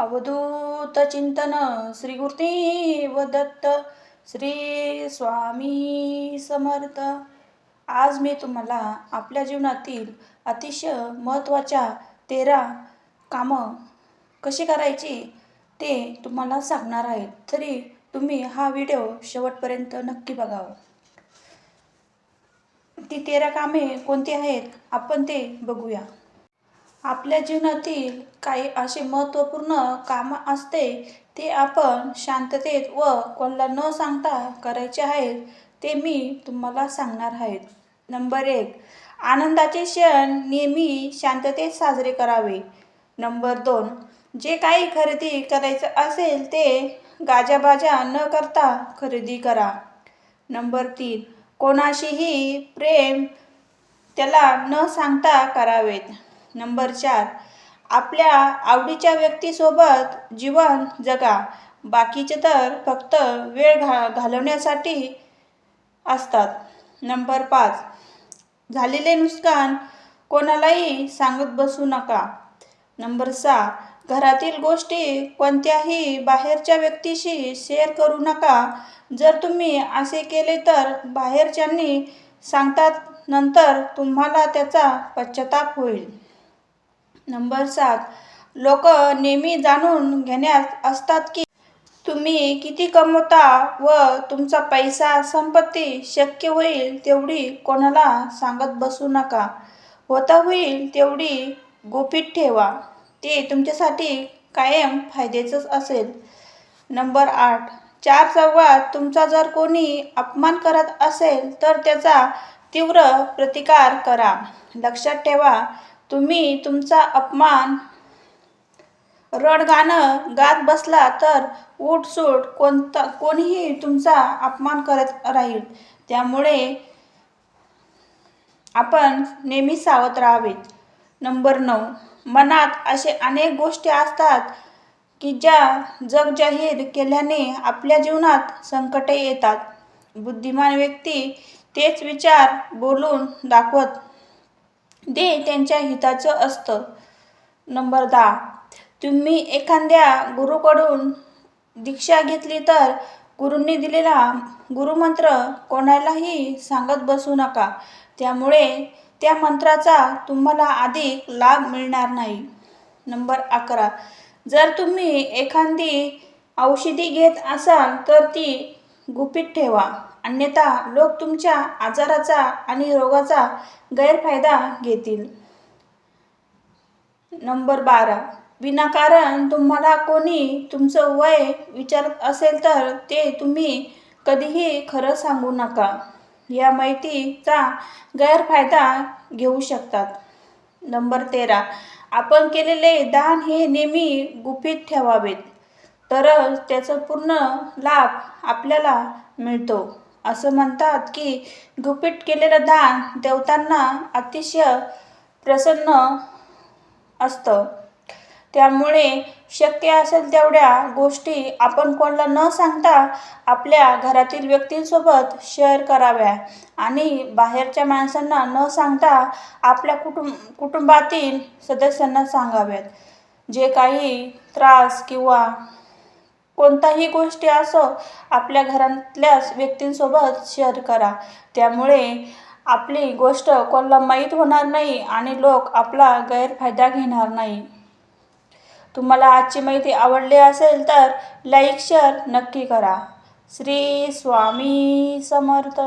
अवधूत चिंतन श्री व दत्त श्री स्वामी समर्थ. आज मी तुम्हाला आपल्या जीवनातील अतिशय महत्त्वाच्या तेरा कामं कशी करायची ते तुम्हाला सांगणार आहे. तरी तुम्ही हा व्हिडिओ शेवटपर्यंत नक्की बघावा. ती तेरा कामे कोणती आहेत? आपण ते बघूया. आपल्या जीवनातील काही असे महत्त्वपूर्ण कामं असते ते आपण शांततेत व कोणाला न सांगता करायचे आहेत ते मी तुम्हाला सांगणार आहेत नंबर एक आनंदाचे क्षण नेहमी शांततेत साजरे करावे. नंबर दोन जे काही खरेदी करायचं असेल ते गाजाबाजा न करता खरेदी करा. नंबर तीन कोणाशीही प्रेम त्याला न सांगता करावेत. नंबर चार. आपल्या आवडीच्या व्यक्तीसोबत जीवन जगा. बाकीचे तर फक्त वेळ घा घालवण्यासाठी असतात. नंबर पाच. झालेले नुकसान कोणालाही सांगत बसू नका. नंबर सहा. घरातील गोष्टी कोणत्याही बाहेरच्या व्यक्तीशी शेअर करू नका. जर तुम्ही असे केले तर बाहेरच्यांनी सांगतात नंतर तुम्हाला त्याचा पश्चाताप होईल. नंबर सात. लोक नेहमी जाणून घेण्यात असतात की तुम्ही किती कमवता व तुमचा पैसा संपत्ती शक्य होईल तेवढी कोणाला सांगत बसू नका. होता होईल तेवढी गुपित ठेवा. ते तुमच्यासाठी कायम फायद्याचंच असेल. नंबर आठ. चार चौघात तुमचा जर कोणी अपमान करत असेल तर त्याचा तीव्र प्रतिकार करा. लक्षात ठेवा तुम्ही तुमचा अपमान रडगाणं गात बसला तर उठसूट कोणता कोणीही तुमचा अपमान करत राहील. त्यामुळे आपण नेहमी सावध राहावेत. नंबर नऊ. मनात असे अनेक गोष्टी असतात की ज्या जग जाहीर केल्याने आपल्या जीवनात संकटे येतात. बुद्धिमान व्यक्ती तेच विचार बोलून दाखवत दे त्यांच्या हिताचं असतं. नंबर दहा. तुम्ही एखाद्या गुरुकडून दीक्षा घेतली तर गुरूंनी दिलेला गुरुमंत्र कोणालाही सांगत बसू नका. त्यामुळे त्या मंत्राचा तुम्हाला अधिक लाभ मिळणार नाही. नंबर अकरा. जर तुम्ही एखादी औषधी घेत असाल तर ती गुपित ठेवा. अन्यथा लोक तुमच्या आजाराचा आणि रोगाचा गैरफायदा घेतील. नंबर बारा. विनाकारण तुम्हाला कोणी तुमचं वय विचारत असेल तर ते तुम्ही कधीही खरं सांगू नका. या माहितीचा गैरफायदा घेऊ शकतात. नंबर तेरा. आपण केलेले दान हे नेहमी गुपित ठेवावेत. तरच त्याचा पूर्ण लाभ आपल्याला मिळतो. असं म्हणतात की गुपित केलेलं दान देवतांना अतिशय प्रसन्न असतं. त्यामुळे शक्य असेल तेवढ्या गोष्टी आपण कोणाला न सांगता आपल्या घरातील व्यक्तींसोबत शेअर कराव्या. आणि बाहेरच्या माणसांना न सांगता आपल्या कुटुंब कुटुंबातील सदस्यांना सांगाव्यात जे काही त्रास किंवा कोणताही गोष्टी असो आपल्या घरातल्याच व्यक्तींसोबत शेअर करा. त्यामुळे आपली गोष्ट कोणाला माहीत होणार नाही आणि लोक आपला गैरफायदा घेणार नाही. तुम्हाला आजची माहिती आवडली असेल तर लाईक शेअर नक्की करा. श्री स्वामी समर्थ.